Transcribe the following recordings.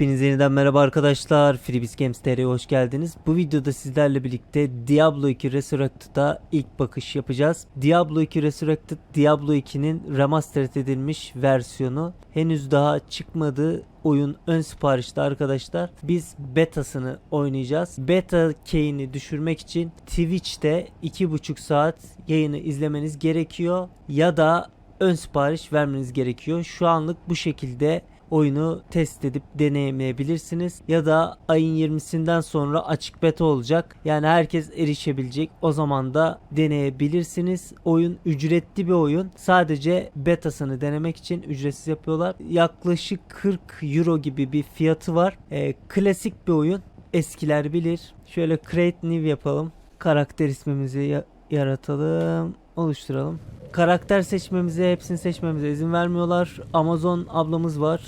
Hepinize yeniden merhaba arkadaşlar. Freebiz Games TR'ye hoş geldiniz. Bu videoda sizlerle birlikte Diablo 2 Resurrected'a ilk bakış yapacağız. Diablo 2 Resurrected, Diablo 2'nin remastered edilmiş versiyonu. Henüz daha çıkmadı. Oyun ön siparişte arkadaşlar. Biz betasını oynayacağız. Beta key'ini düşürmek için Twitch'te 2,5 saat yayını izlemeniz gerekiyor. Ya da ön sipariş vermeniz gerekiyor. Şu anlık bu şekilde oyunu test edip deneyimleyebilirsiniz. Ya da ayın 20'sinden sonra açık beta olacak. Yani herkes erişebilecek. O zaman da deneyebilirsiniz. Oyun ücretli bir oyun. Sadece betasını denemek için ücretsiz yapıyorlar. Yaklaşık 40 euro gibi bir fiyatı var. Ee, klasik bir oyun. Eskiler bilir. Şöyle create new yapalım. Karakter ismimizi ya- yaratalım. Oluşturalım. Karakter seçmemize, hepsini seçmemize izin vermiyorlar. Amazon ablamız var.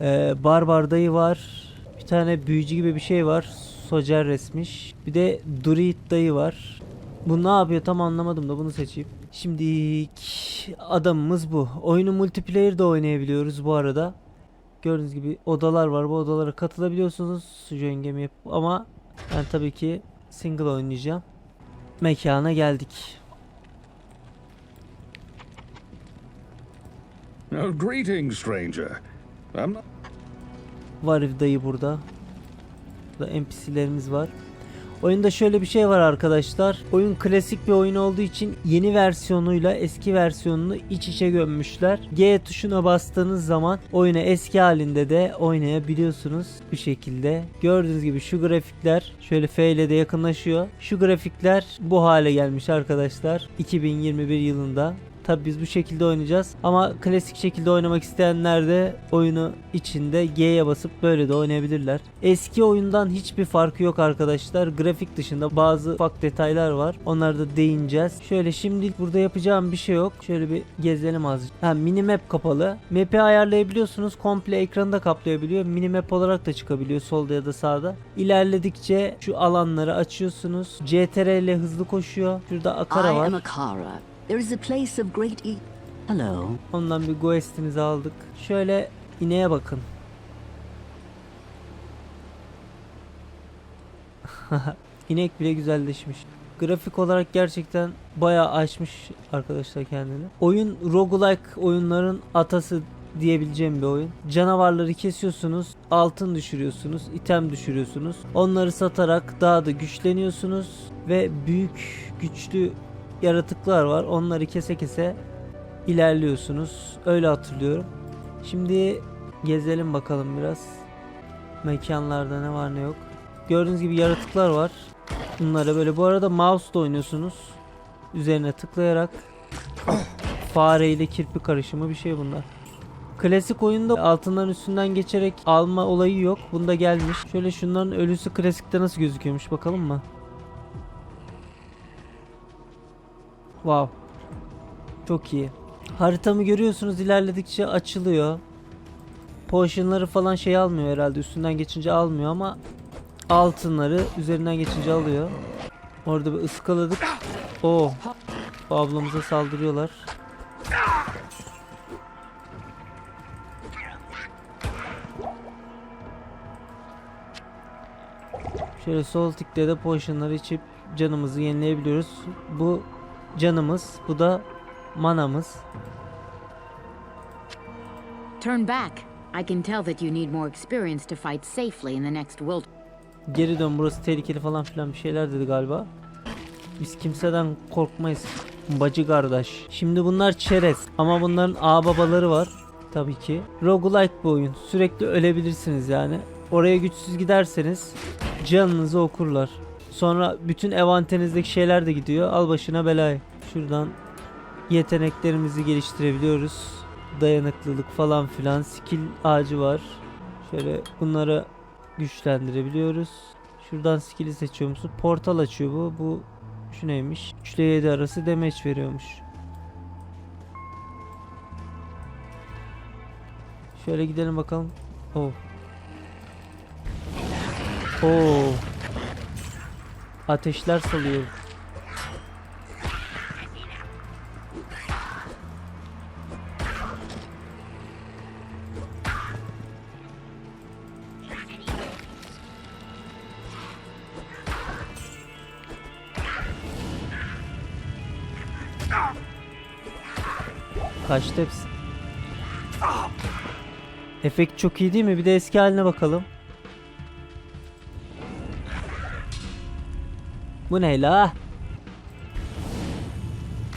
Ee, Barbar dayı var. Bir tane büyücü gibi bir şey var. Socer resmiş. Bir de Druid dayı var. Bu ne yapıyor tam anlamadım da bunu seçeyim. Şimdi adamımız bu. Oyunu multiplayer de oynayabiliyoruz bu arada. Gördüğünüz gibi odalar var. Bu odalara katılabiliyorsunuz. Jengemi yapıp ama ben tabii ki single oynayacağım. Mekana geldik. Oh, greetings, stranger. I'm not. Varif dayı burada. Burada NPC'lerimiz var. Oyunda şöyle bir şey var arkadaşlar. Oyun klasik bir oyun olduğu için yeni versiyonuyla eski versiyonunu iç içe gömmüşler. G tuşuna bastığınız zaman oyunu eski halinde de oynayabiliyorsunuz bu şekilde. Gördüğünüz gibi şu grafikler şöyle F ile de yakınlaşıyor. Şu grafikler bu hale gelmiş arkadaşlar. 2021 yılında. Tabi biz bu şekilde oynayacağız. Ama klasik şekilde oynamak isteyenler de oyunu içinde G'ye basıp böyle de oynayabilirler. Eski oyundan hiçbir farkı yok arkadaşlar. Grafik dışında bazı ufak detaylar var. Onlara da değineceğiz. Şöyle şimdi burada yapacağım bir şey yok. Şöyle bir gezelim azıcık. Ha minimap kapalı. Map'i ayarlayabiliyorsunuz. Komple ekranı da kaplayabiliyor. Minimap olarak da çıkabiliyor solda ya da sağda. İlerledikçe şu alanları açıyorsunuz. CTR ile hızlı koşuyor. Şurada Akara var. There is a place of great e- Hello. Ondan bir quest'imizi aldık. Şöyle ineğe bakın. İnek bile güzelleşmiş. Grafik olarak gerçekten bayağı aşmış arkadaşlar kendini. Oyun roguelike oyunların atası diyebileceğim bir oyun. Canavarları kesiyorsunuz, altın düşürüyorsunuz, item düşürüyorsunuz. Onları satarak daha da güçleniyorsunuz ve büyük güçlü yaratıklar var. Onları kese kese ilerliyorsunuz. Öyle hatırlıyorum. Şimdi gezelim bakalım biraz. Mekanlarda ne var ne yok. Gördüğünüz gibi yaratıklar var. Bunlara böyle bu arada mouse da oynuyorsunuz. Üzerine tıklayarak fare ile kirpi karışımı bir şey bunlar. Klasik oyunda altından üstünden geçerek alma olayı yok. Bunda gelmiş. Şöyle şunların ölüsü klasikte nasıl gözüküyormuş bakalım mı? Wow. Çok iyi. Haritamı görüyorsunuz ilerledikçe açılıyor. Potion'ları falan şey almıyor herhalde. Üstünden geçince almıyor ama altınları üzerinden geçince alıyor. Orada bir ıskaladık. Oo. Bu ablamıza saldırıyorlar. Şöyle sol tıkla da potion'ları içip canımızı yenileyebiliyoruz. Bu canımız, bu da manamız. Turn back. I can tell that you need more experience to fight safely in the next world. Geri dön burası tehlikeli falan filan bir şeyler dedi galiba. Biz kimseden korkmayız. Bacı kardeş. Şimdi bunlar çerez ama bunların ağababaları var. Tabii ki. Roguelike bu oyun. Sürekli ölebilirsiniz yani. Oraya güçsüz giderseniz canınızı okurlar. Sonra bütün evantenizdeki şeyler de gidiyor. Al başına belayı. Şuradan yeteneklerimizi geliştirebiliyoruz. Dayanıklılık falan filan. Skill ağacı var. Şöyle bunları güçlendirebiliyoruz. Şuradan skill'i seçiyor musun? Portal açıyor bu. Bu şu neymiş? 3 ile 7 arası damage veriyormuş. Şöyle gidelim bakalım. Oh. Oo. Ateşler salıyor. Efekt çok iyi değil mi? Bir de eski haline bakalım. Bu ne la?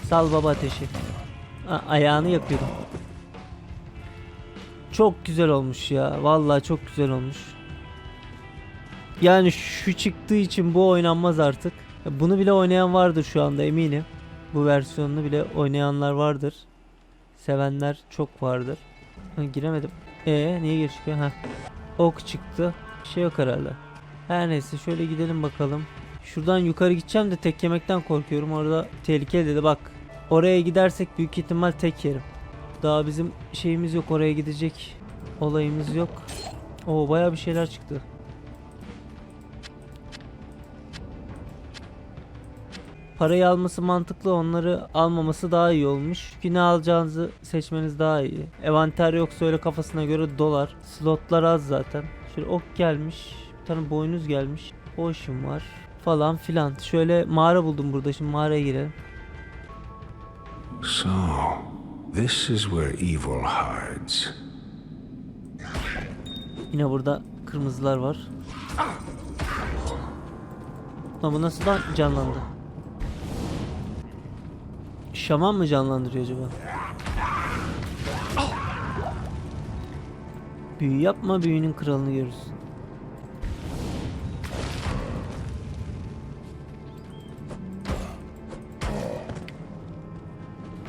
Sal baba ateşi. A- ayağını yakıyordum. Çok güzel olmuş ya. Vallahi çok güzel olmuş. Yani şu çıktığı için bu oynanmaz artık. Bunu bile oynayan vardır şu anda eminim. Bu versiyonunu bile oynayanlar vardır. Sevenler çok vardır. Giremedim. E niye geri çıkıyor? Ha. Ok çıktı. Bir şey yok herhalde. Her neyse şöyle gidelim bakalım. Şuradan yukarı gideceğim de tek yemekten korkuyorum. Orada tehlikeli dedi bak. Oraya gidersek büyük ihtimal tek yerim. Daha bizim şeyimiz yok oraya gidecek olayımız yok. Oo baya bir şeyler çıktı. Parayı alması mantıklı onları almaması daha iyi olmuş. Çünkü ne alacağınızı seçmeniz daha iyi. Envanter yoksa öyle kafasına göre dolar. Slotlar az zaten. Şöyle ok gelmiş. Bir tane boynuz gelmiş. Potion var falan filan. Şöyle mağara buldum burada. Şimdi mağaraya girelim. So, this is where evil hides. Yine burada kırmızılar var. Lan bu nasıl lan canlandı? Şaman mı canlandırıyor acaba? Büyü yapma büyünün kralını görürsün.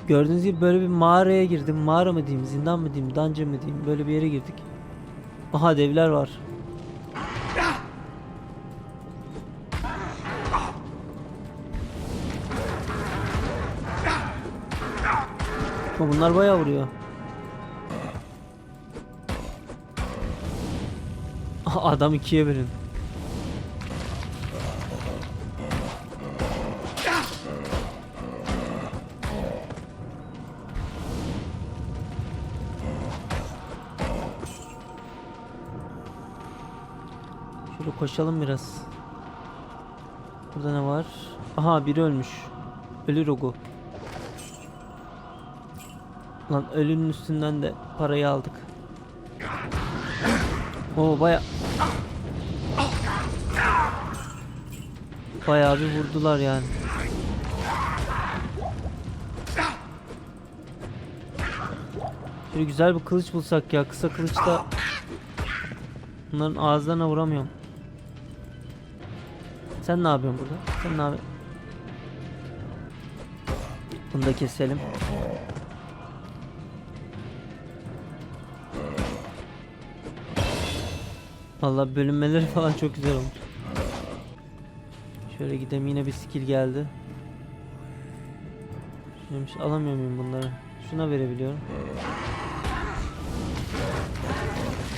Gördüğünüz gibi böyle bir mağaraya girdim. Mağara mı diyeyim, zindan mı diyeyim, dungeon mı diyeyim böyle bir yere girdik. Aha devler var. Ama bunlar bayağı vuruyor. Aha, Adam ikiye bölün. Şöyle koşalım biraz. Burada ne var? Aha biri ölmüş. Ölü rogu. Lan ölünün üstünden de parayı aldık. Oo baya Bayağı bir vurdular yani. Şöyle güzel bir kılıç bulsak ya. Kısa kılıçta Bunların ağızlarına vuramıyorum. Sen ne yapıyorsun burada? Sen ne yapıyorsun? Bunu da keselim. Vallahi bölünmeleri falan çok güzel olmuş. Şöyle gidelim yine bir skill geldi. Şuymuş alamıyor muyum bunları? Şuna verebiliyorum.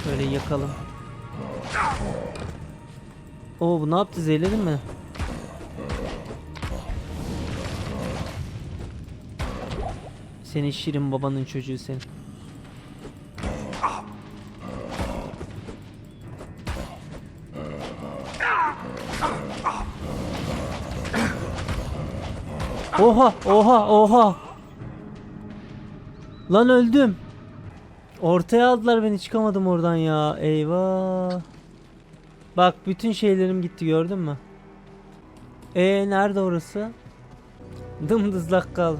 Şöyle yakalım. Oo bu ne yaptı zehirledin mi? Seni şirin babanın çocuğu sen. Oha oha oha. Lan öldüm. Ortaya aldılar beni çıkamadım oradan ya. Eyvah. Bak bütün şeylerim gitti gördün mü? E nerede orası? Dımdızlak kal.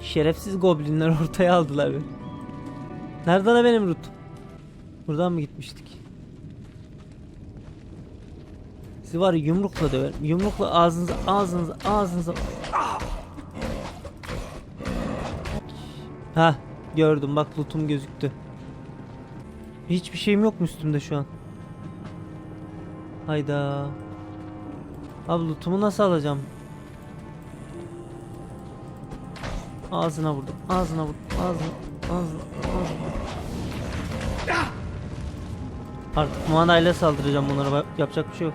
Şerefsiz goblinler ortaya aldılar beni. Nerede lan benim Rut? Buradan mı gitmiştik? Sizi var yumrukla döverim. Yumrukla ağzınıza ağzınıza ağzınıza. Ha gördüm bak lootum gözüktü. Hiçbir şeyim yok mu üstümde şu an? Hayda. Abi lootumu nasıl alacağım? Ağzına vurdum. Ağzına vurdum. Ağzına. Ağzına. Ağzına. Artık manayla saldıracağım bunlara. Yapacak bir şey yok.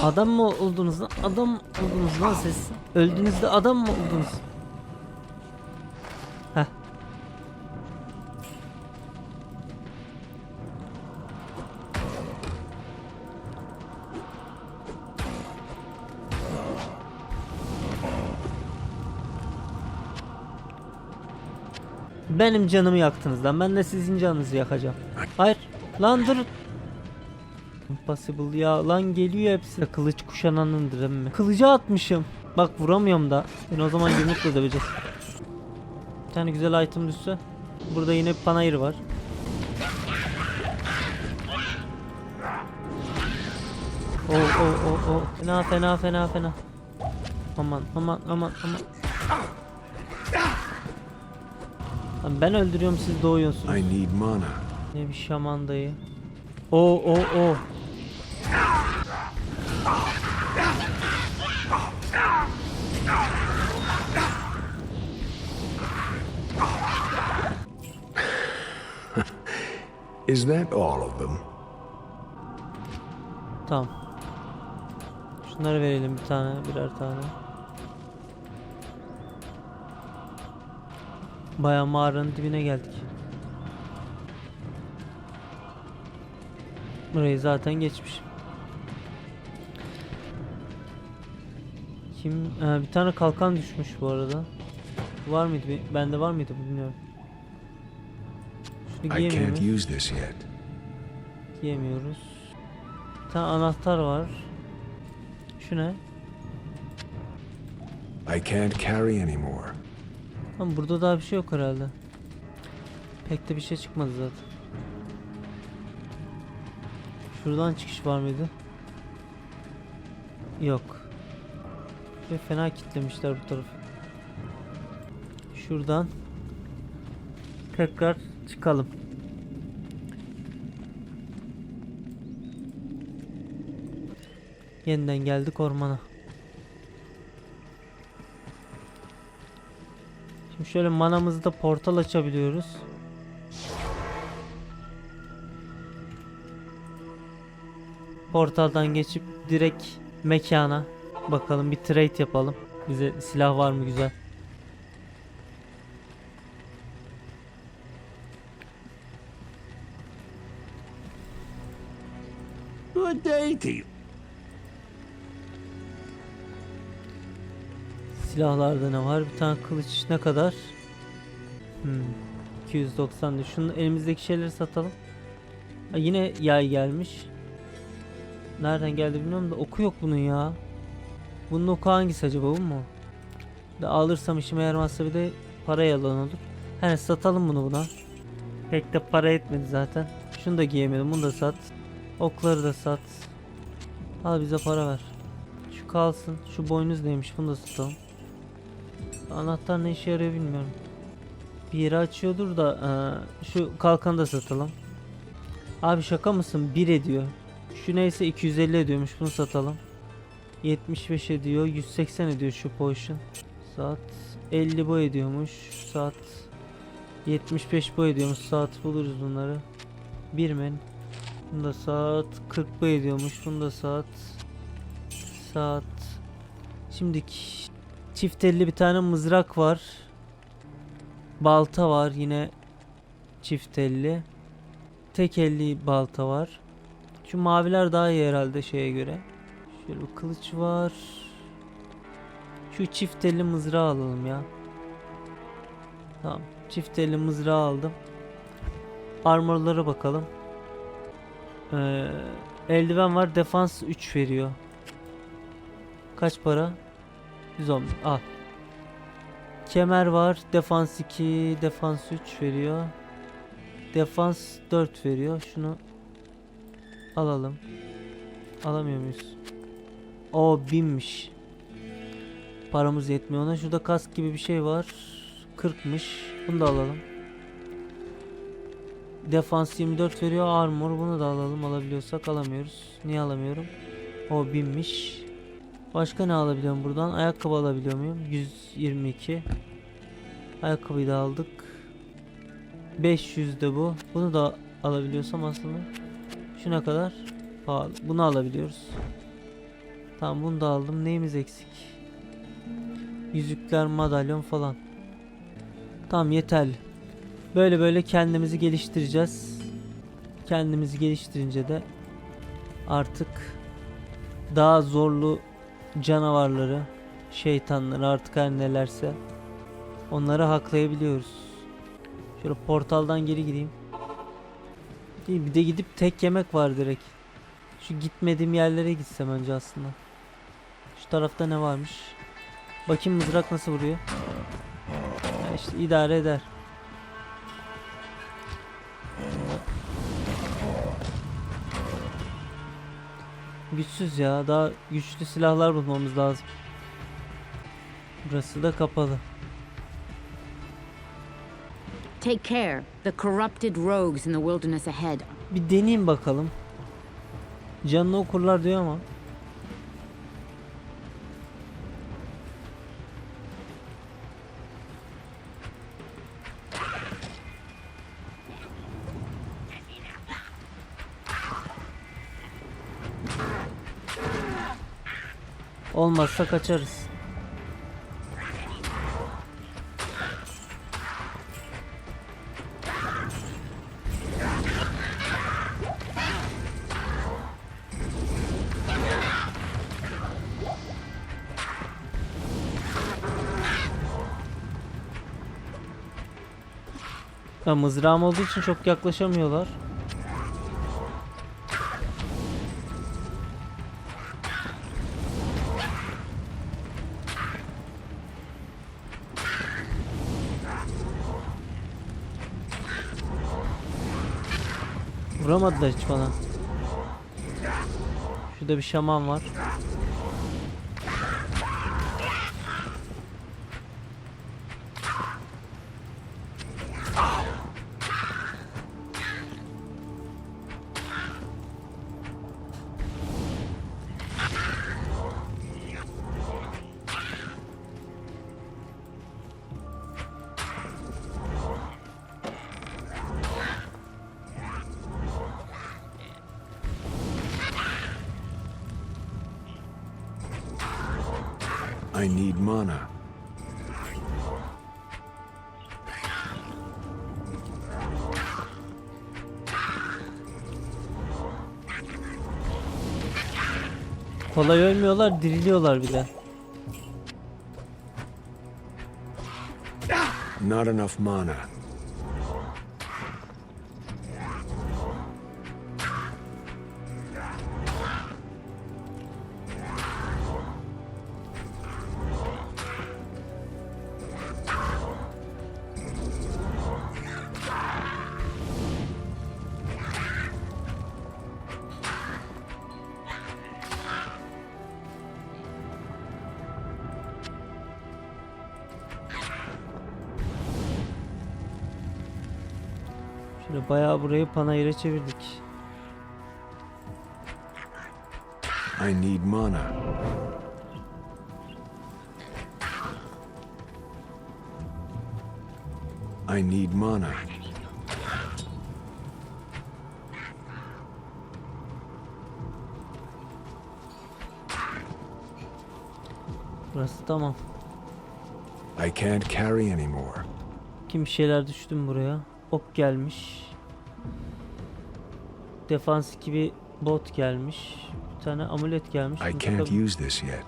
Ah. Adam mı oldunuz lan? Adam oldunuz lan ah. siz? Öldüğünüzde adam mı oldunuz? Heh. Benim canımı yaktınız lan. Ben de sizin canınızı yakacağım. Hayır. Lan dur. Impossible ya. Lan geliyor hepsi. Kılıç kuşananındır emmi. Kılıcı atmışım. Bak vuramıyorum da. Beni o zaman yumrukla döveceğiz. Bir tane güzel item düşse. Burada yine bir panayır var. O o o o. Fena fena fena fena. Aman aman aman aman. Lan Ben öldürüyorum siz doğuyorsunuz. I need mana. Ne bir şaman dayı. O o o. Is that all of them? Tamam. Şunları verelim bir tane, birer tane. Bayağı mağaranın dibine geldik. Burayı zaten geçmiş. Kim? Ee, bir tane kalkan düşmüş bu arada. Var mıydı? Bende var mıydı bilmiyorum. Şunu I giyemiyor can't muyuz? use this yet. Giyemiyoruz. Bir tane anahtar var. Şu ne? I can't carry anymore. Ama burada daha bir şey yok herhalde. Pek de bir şey çıkmadı zaten. Şuradan çıkış var mıydı? Yok. Ve fena kitlemişler bu tarafı. Şuradan tekrar çıkalım. Yeniden geldik ormana. Şimdi şöyle manamızda portal açabiliyoruz. Portaldan geçip direkt mekana bakalım bir trade yapalım. Bize silah var mı güzel. Good day to you. Silahlarda ne var? Bir tane kılıç ne kadar? Hmm. 290 Şunun elimizdeki şeyleri satalım. Ha, yine yay gelmiş. Nereden geldi bilmiyorum da oku yok bunun ya. Bunun oku hangisi acaba bu mu? Da alırsam işime yaramazsa bir de para yalan olur. He satalım bunu buna. Pek de para etmedi zaten. Şunu da giyemedim bunu da sat. Okları da sat. Al bize para ver. Şu kalsın. Şu boynuz neymiş bunu da satalım. Anahtar ne işe yarıyor bilmiyorum. Bir yeri açıyordur da eee, şu kalkanı da satalım. Abi şaka mısın? 1 ediyor. Şu neyse 250 ediyormuş bunu satalım. 75 ediyor. 180 ediyor şu potion. Saat 50 bu ediyormuş. Saat 75 bu ediyormuş. Saat buluruz bunları. Bir men. Bunda saat 40 bu ediyormuş. Bunda saat saat Şimdi çift elli bir tane mızrak var. Balta var yine çift elli. Tek elli balta var. Şu maviler daha iyi herhalde şeye göre. Şöyle bir kılıç var. Şu çift elli mızrağı alalım ya. Tamam. Çift elli mızrağı aldım. Armorlara bakalım. Ee, eldiven var. Defans 3 veriyor. Kaç para? 110. Al. Kemer var. Defans 2, defans 3 veriyor. Defans 4 veriyor. Şunu alalım. Alamıyor muyuz? O binmiş. Paramız yetmiyor ona. Şurada kask gibi bir şey var. 40'mış. Bunu da alalım. Defans 24 veriyor. Armor bunu da alalım. Alabiliyorsak alamıyoruz. Niye alamıyorum? O binmiş. Başka ne alabiliyorum buradan? Ayakkabı alabiliyor muyum? 122. Ayakkabıyı da aldık. 500 de bu. Bunu da alabiliyorsam aslında. Şu ne kadar? Pahalı. Bunu alabiliyoruz. Tamam bunu da aldım. Neyimiz eksik? Yüzükler, madalyon falan. Tamam yeterli. Böyle böyle kendimizi geliştireceğiz. Kendimizi geliştirince de artık daha zorlu canavarları, şeytanları artık her nelerse onları haklayabiliyoruz. Şöyle portaldan geri gideyim. Değil, bir de gidip tek yemek var direkt. Şu gitmediğim yerlere gitsem önce aslında. Şu tarafta ne varmış? Bakayım mızrak nasıl vuruyor. Ya işte idare eder. Güçsüz ya. Daha güçlü silahlar bulmamız lazım. Burası da kapalı. Take care. The corrupted rogues in the wilderness ahead Bir deneyeyim bakalım. Canını okurlar diyor ama. Olmazsa kaçarız. Ya mızrağım olduğu için çok yaklaşamıyorlar. Vuramadılar hiç bana. Şurada bir şaman var. Kolay ölmüyorlar, diriliyorlar bir de. Not enough mana. Burayı panayıra çevirdik. I need mana. I need mana. Burası tamam. I can't carry anymore. Kim şeyler düştüm buraya. Ok gelmiş. Defans gibi bot gelmiş. Bir tane amulet gelmiş. I can't use this yet.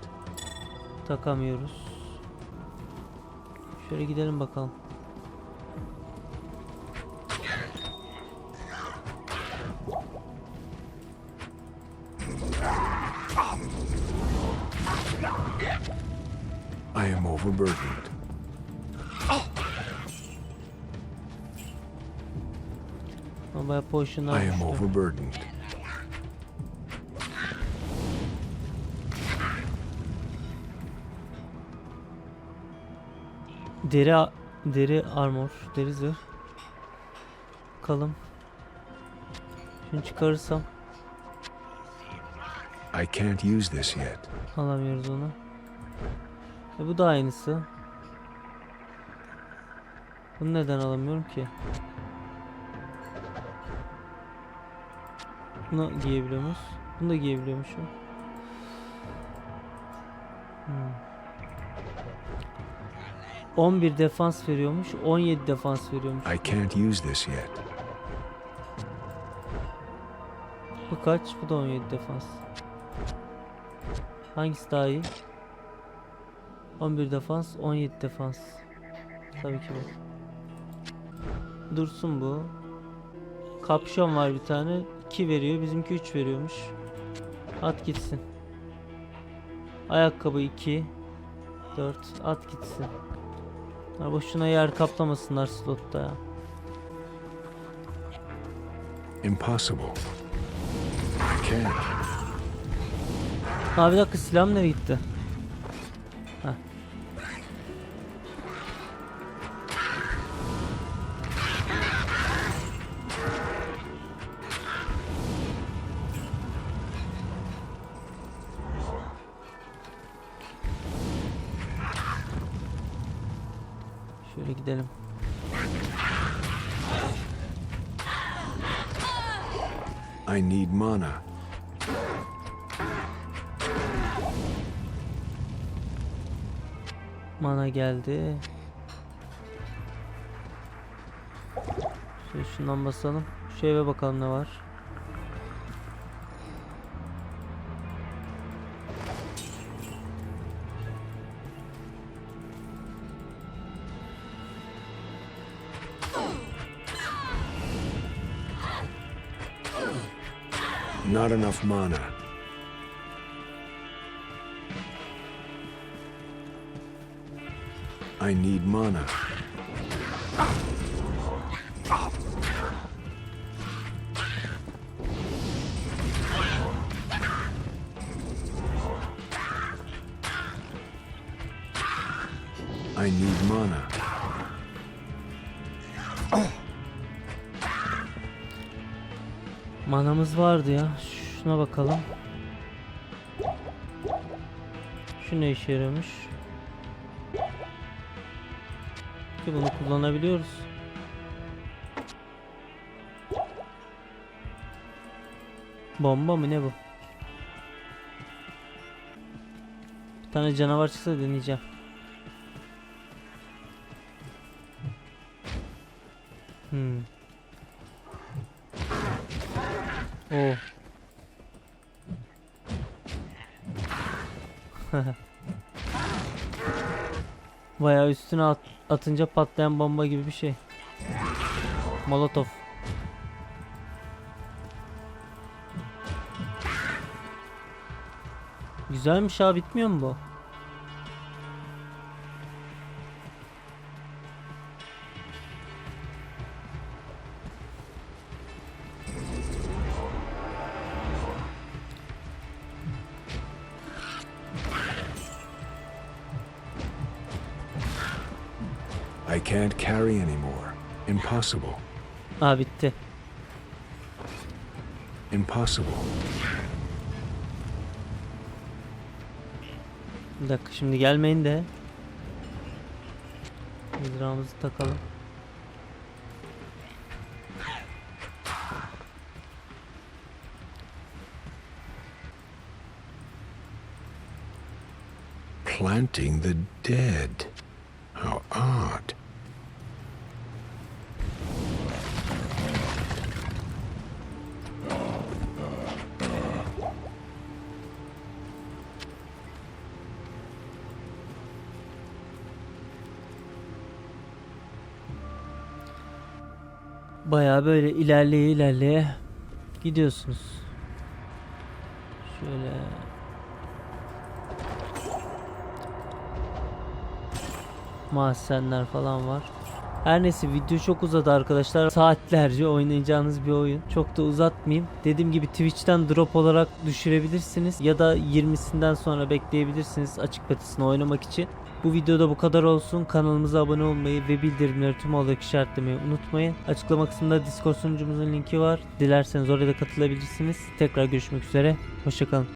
takamıyoruz. Şöyle gidelim bakalım. I am overburdened. Bayağı potionlar I am overburdened. Deri deri armor, deri zırh. Bakalım. Şunu çıkarırsam I can't use this yet. alamıyoruz onu. E bu da aynısı. Bunu neden alamıyorum ki? Bunu giyebiliyor muyuz? Bunu da giyebiliyormuşum. Hmm. 11 defans veriyormuş, 17 defans veriyormuş. I can't use this yet. Bu kaç? Bu da 17 defans. Hangisi daha iyi? 11 defans, 17 defans. Tabii ki bu. Dursun bu. Kapşon var bir tane. 2 veriyor. Bizimki 3 veriyormuş. At gitsin. Ayakkabı 2. 4. At gitsin. Ha, boşuna yer kaplamasınlar slotta ya. Impossible. I can't. Abi bir dakika silahım nereye gitti? Gidelim. I need mana. Mana geldi. Şöyle şundan basalım. Şu eve bakalım ne var. Not enough mana. I need mana. I Manamız vardı ya. Şuna bakalım. Şu ne işe yarıyormuş? Ki bunu kullanabiliyoruz. Bomba mı ne bu? Bir tane canavar çıksa deneyeceğim. Üstüne at- atınca patlayan bomba gibi bir şey. Molotov. Güzelmiş abi bitmiyor mu bu? I can't carry anymore. Impossible. Aa bitti. Impossible. Bir dakika şimdi gelmeyin de. Mızrağımızı takalım. Planting the dead. Bayağı böyle ilerleye ilerleye gidiyorsunuz. Şöyle mahzenler falan var. Her neyse video çok uzadı arkadaşlar. Saatlerce oynayacağınız bir oyun. Çok da uzatmayayım. Dediğim gibi Twitch'ten drop olarak düşürebilirsiniz ya da 20'sinden sonra bekleyebilirsiniz açık betasını oynamak için. Bu videoda bu kadar olsun. Kanalımıza abone olmayı ve bildirimleri tüm olarak işaretlemeyi unutmayın. Açıklama kısmında Discord sunucumuzun linki var. Dilerseniz oraya da katılabilirsiniz. Tekrar görüşmek üzere. Hoşçakalın.